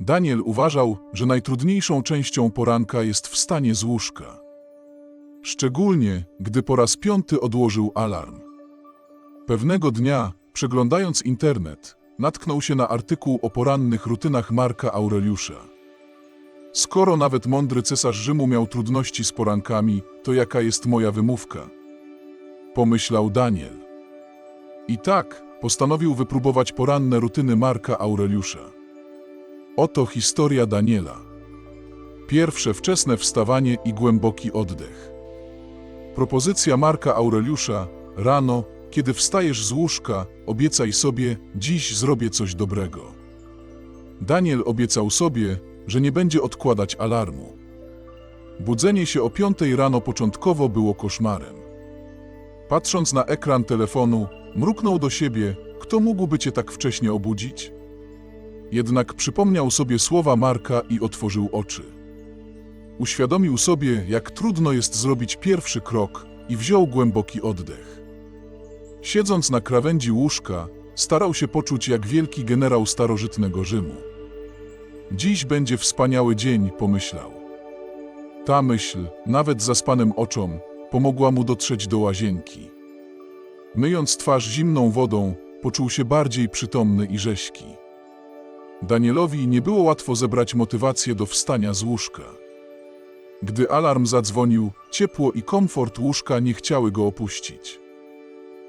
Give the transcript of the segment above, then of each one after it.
Daniel uważał, że najtrudniejszą częścią poranka jest wstanie z łóżka. Szczególnie, gdy po raz piąty odłożył alarm. Pewnego dnia, przeglądając internet, natknął się na artykuł o porannych rutynach Marka Aureliusza. Skoro nawet mądry cesarz Rzymu miał trudności z porankami, to jaka jest moja wymówka? Pomyślał Daniel. I tak postanowił wypróbować poranne rutyny Marka Aureliusza. Oto historia Daniela. Pierwsze wczesne wstawanie i głęboki oddech. Propozycja Marka Aureliusza rano, kiedy wstajesz z łóżka, obiecaj sobie, dziś zrobię coś dobrego. Daniel obiecał sobie, że nie będzie odkładać alarmu. Budzenie się o piątej rano początkowo było koszmarem. Patrząc na ekran telefonu, mruknął do siebie, kto mógłby cię tak wcześnie obudzić? Jednak przypomniał sobie słowa Marka i otworzył oczy. Uświadomił sobie, jak trudno jest zrobić pierwszy krok i wziął głęboki oddech. Siedząc na krawędzi łóżka, starał się poczuć jak wielki generał starożytnego Rzymu. Dziś będzie wspaniały dzień, pomyślał. Ta myśl, nawet zaspanym oczom, pomogła mu dotrzeć do łazienki. Myjąc twarz zimną wodą, poczuł się bardziej przytomny i rześki. Danielowi nie było łatwo zebrać motywację do wstania z łóżka. Gdy alarm zadzwonił, ciepło i komfort łóżka nie chciały go opuścić.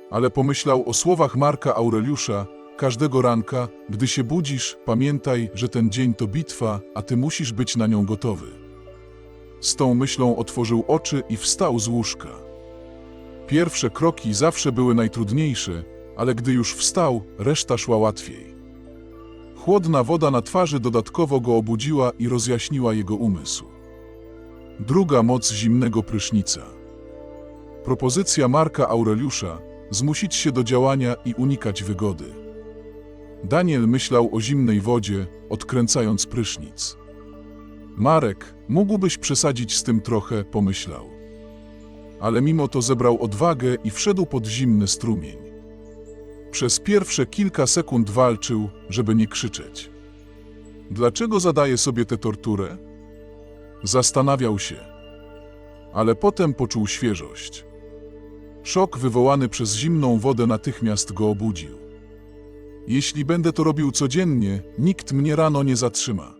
Ale pomyślał o słowach Marka Aureliusza, każdego ranka, gdy się budzisz, pamiętaj, że ten dzień to bitwa, a ty musisz być na nią gotowy. Z tą myślą otworzył oczy i wstał z łóżka. Pierwsze kroki zawsze były najtrudniejsze, ale gdy już wstał, reszta szła łatwiej. Chłodna woda na twarzy dodatkowo go obudziła i rozjaśniła jego umysł. Druga moc zimnego prysznica. Propozycja Marka Aureliusza zmusić się do działania i unikać wygody. Daniel myślał o zimnej wodzie, odkręcając prysznic. Marek, mógłbyś przesadzić z tym trochę, pomyślał. Ale mimo to zebrał odwagę i wszedł pod zimny strumień. Przez pierwsze kilka sekund walczył, żeby nie krzyczeć. Dlaczego zadaje sobie tę torturę? Zastanawiał się. Ale potem poczuł świeżość. Szok wywołany przez zimną wodę natychmiast go obudził. Jeśli będę to robił codziennie, nikt mnie rano nie zatrzyma.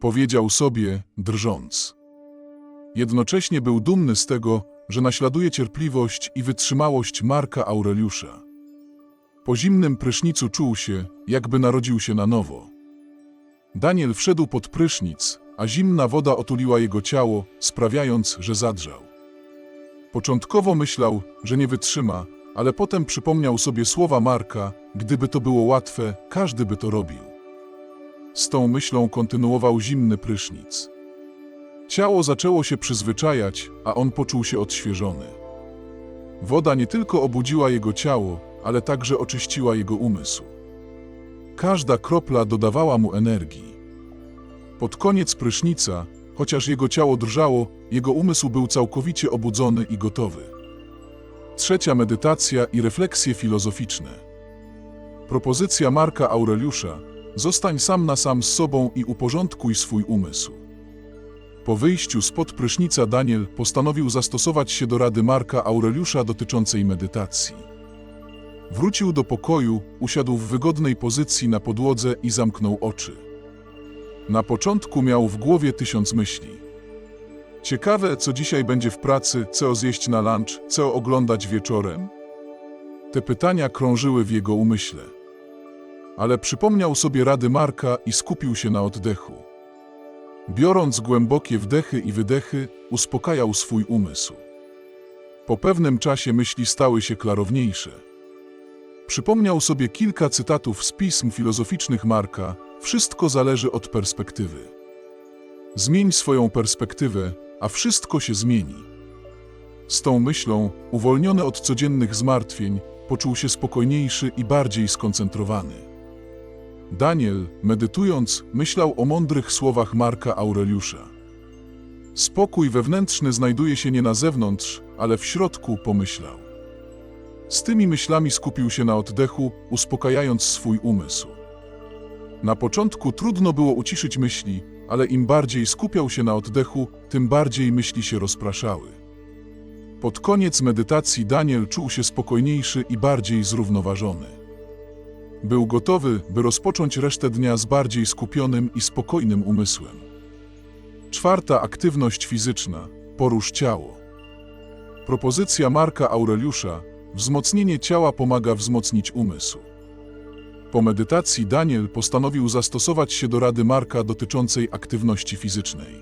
Powiedział sobie, drżąc. Jednocześnie był dumny z tego, że naśladuje cierpliwość i wytrzymałość Marka Aureliusza. Po zimnym prysznicu czuł się, jakby narodził się na nowo. Daniel wszedł pod prysznic, a zimna woda otuliła jego ciało, sprawiając, że zadrżał. Początkowo myślał, że nie wytrzyma, ale potem przypomniał sobie słowa Marka, gdyby to było łatwe, każdy by to robił. Z tą myślą kontynuował zimny prysznic. Ciało zaczęło się przyzwyczajać, a on poczuł się odświeżony. Woda nie tylko obudziła jego ciało, ale także oczyściła jego umysł. Każda kropla dodawała mu energii. Pod koniec prysznica, chociaż jego ciało drżało, jego umysł był całkowicie obudzony i gotowy. Trzecia medytacja i refleksje filozoficzne. Propozycja Marka Aureliusza: zostań sam na sam z sobą i uporządkuj swój umysł. Po wyjściu spod prysznica Daniel postanowił zastosować się do rady Marka Aureliusza dotyczącej medytacji. Wrócił do pokoju, usiadł w wygodnej pozycji na podłodze i zamknął oczy. Na początku miał w głowie tysiąc myśli. Ciekawe, co dzisiaj będzie w pracy, co zjeść na lunch, co oglądać wieczorem? Te pytania krążyły w jego umyśle. Ale przypomniał sobie rady Marka i skupił się na oddechu. Biorąc głębokie wdechy i wydechy, uspokajał swój umysł. Po pewnym czasie myśli stały się klarowniejsze. Przypomniał sobie kilka cytatów z pism filozoficznych Marka, wszystko zależy od perspektywy. Zmień swoją perspektywę, a wszystko się zmieni. Z tą myślą, uwolniony od codziennych zmartwień, poczuł się spokojniejszy i bardziej skoncentrowany. Daniel, medytując, myślał o mądrych słowach Marka Aureliusza. Spokój wewnętrzny znajduje się nie na zewnątrz, ale w środku, pomyślał. Z tymi myślami skupił się na oddechu, uspokajając swój umysł. Na początku trudno było uciszyć myśli, ale im bardziej skupiał się na oddechu, tym bardziej myśli się rozpraszały. Pod koniec medytacji Daniel czuł się spokojniejszy i bardziej zrównoważony. Był gotowy, by rozpocząć resztę dnia z bardziej skupionym i spokojnym umysłem. Czwarta aktywność fizyczna porusz ciało. Propozycja Marka Aureliusza wzmocnienie ciała pomaga wzmocnić umysł. Po medytacji Daniel postanowił zastosować się do rady Marka dotyczącej aktywności fizycznej.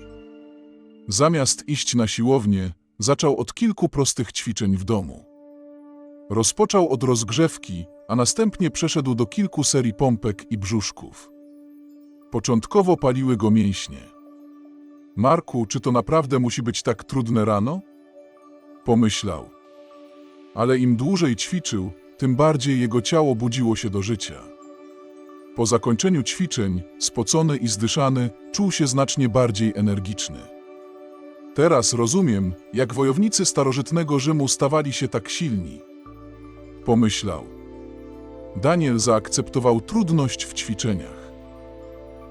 Zamiast iść na siłownię, zaczął od kilku prostych ćwiczeń w domu. Rozpoczął od rozgrzewki, a następnie przeszedł do kilku serii pompek i brzuszków. Początkowo paliły go mięśnie. Marku, czy to naprawdę musi być tak trudne rano? Pomyślał. Ale im dłużej ćwiczył, tym bardziej jego ciało budziło się do życia. Po zakończeniu ćwiczeń, spocony i zdyszany, czuł się znacznie bardziej energiczny. Teraz rozumiem, jak wojownicy starożytnego Rzymu stawali się tak silni. Pomyślał. Daniel zaakceptował trudność w ćwiczeniach.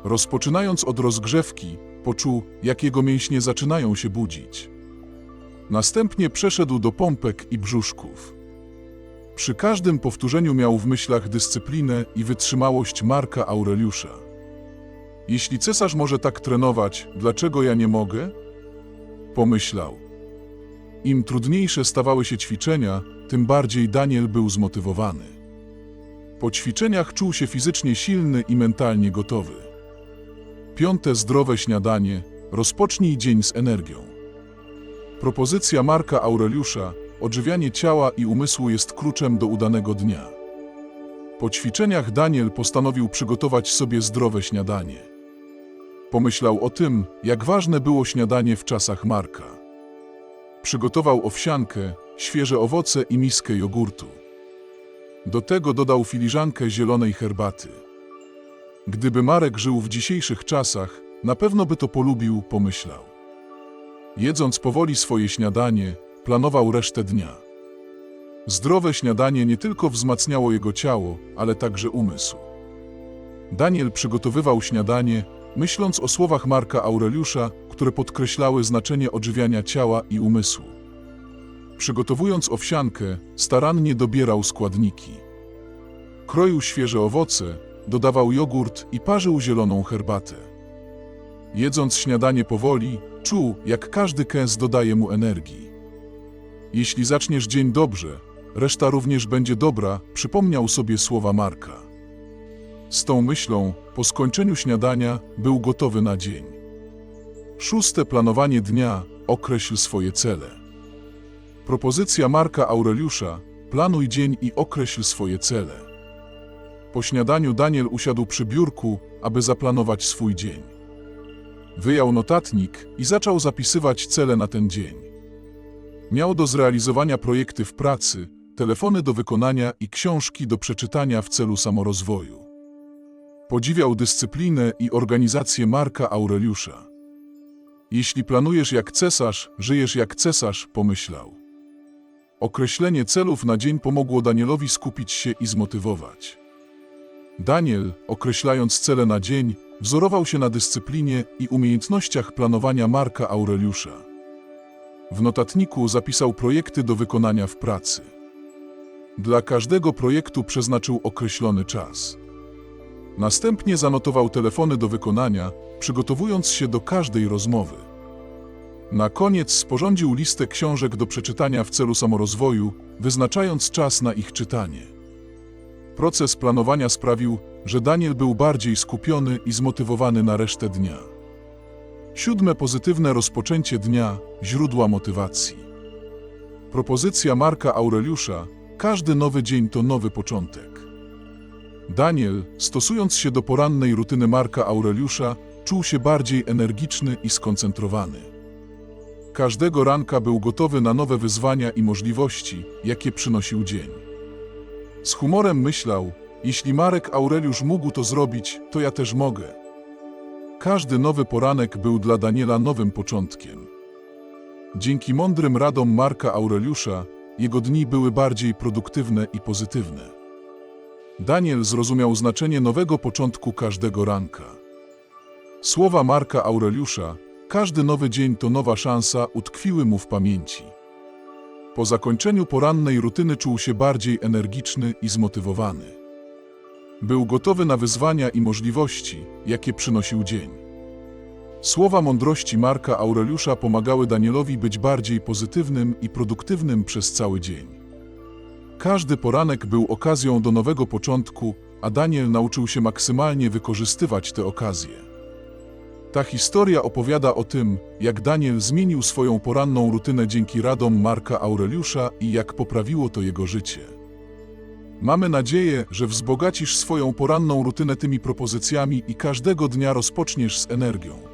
Rozpoczynając od rozgrzewki, poczuł, jak jego mięśnie zaczynają się budzić. Następnie przeszedł do pompek i brzuszków. Przy każdym powtórzeniu miał w myślach dyscyplinę i wytrzymałość Marka Aureliusza. Jeśli cesarz może tak trenować, dlaczego ja nie mogę? Pomyślał. Im trudniejsze stawały się ćwiczenia, tym bardziej Daniel był zmotywowany. Po ćwiczeniach czuł się fizycznie silny i mentalnie gotowy. Piąte zdrowe śniadanie. Rozpocznij dzień z energią. Propozycja Marka Aureliusza odżywianie ciała i umysłu jest kluczem do udanego dnia. Po ćwiczeniach Daniel postanowił przygotować sobie zdrowe śniadanie. Pomyślał o tym, jak ważne było śniadanie w czasach Marka. Przygotował owsiankę, świeże owoce i miskę jogurtu. Do tego dodał filiżankę zielonej herbaty. Gdyby Marek żył w dzisiejszych czasach, na pewno by to polubił, pomyślał. Jedząc powoli swoje śniadanie, planował resztę dnia. Zdrowe śniadanie nie tylko wzmacniało jego ciało, ale także umysł. Daniel przygotowywał śniadanie, myśląc o słowach Marka Aureliusza, które podkreślały znaczenie odżywiania ciała i umysłu. Przygotowując owsiankę, starannie dobierał składniki. Kroił świeże owoce, dodawał jogurt i parzył zieloną herbatę. Jedząc śniadanie powoli, czuł, jak każdy kęs dodaje mu energii. Jeśli zaczniesz dzień dobrze, reszta również będzie dobra, przypomniał sobie słowa Marka. Z tą myślą, po skończeniu śniadania, był gotowy na dzień. Szóste planowanie dnia określ swoje cele. Propozycja Marka Aureliusza planuj dzień i określ swoje cele. Po śniadaniu Daniel usiadł przy biurku, aby zaplanować swój dzień. Wyjął notatnik i zaczął zapisywać cele na ten dzień. Miał do zrealizowania projekty w pracy, telefony do wykonania i książki do przeczytania w celu samorozwoju. Podziwiał dyscyplinę i organizację Marka Aureliusza. Jeśli planujesz jak cesarz, żyjesz jak cesarz, pomyślał. Określenie celów na dzień pomogło Danielowi skupić się i zmotywować. Daniel, określając cele na dzień, wzorował się na dyscyplinie i umiejętnościach planowania Marka Aureliusza. W notatniku zapisał projekty do wykonania w pracy. Dla każdego projektu przeznaczył określony czas. Następnie zanotował telefony do wykonania, przygotowując się do każdej rozmowy. Na koniec sporządził listę książek do przeczytania w celu samorozwoju, wyznaczając czas na ich czytanie. Proces planowania sprawił, że Daniel był bardziej skupiony i zmotywowany na resztę dnia. Siódme pozytywne rozpoczęcie dnia źródła motywacji. Propozycja Marka Aureliusza każdy nowy dzień to nowy początek. Daniel, stosując się do porannej rutyny Marka Aureliusza, czuł się bardziej energiczny i skoncentrowany. Każdego ranka był gotowy na nowe wyzwania i możliwości, jakie przynosił dzień. Z humorem myślał, jeśli Marek Aureliusz mógł to zrobić, to ja też mogę. Każdy nowy poranek był dla Daniela nowym początkiem. Dzięki mądrym radom Marka Aureliusza, jego dni były bardziej produktywne i pozytywne. Daniel zrozumiał znaczenie nowego początku każdego ranka. Słowa Marka Aureliusza, każdy nowy dzień to nowa szansa, utkwiły mu w pamięci. Po zakończeniu porannej rutyny czuł się bardziej energiczny i zmotywowany. Był gotowy na wyzwania i możliwości, jakie przynosił dzień. Słowa mądrości Marka Aureliusza pomagały Danielowi być bardziej pozytywnym i produktywnym przez cały dzień. Każdy poranek był okazją do nowego początku, a Daniel nauczył się maksymalnie wykorzystywać te okazje. Ta historia opowiada o tym, jak Daniel zmienił swoją poranną rutynę dzięki radom Marka Aureliusza i jak poprawiło to jego życie. Mamy nadzieję, że wzbogacisz swoją poranną rutynę tymi propozycjami i każdego dnia rozpoczniesz z energią.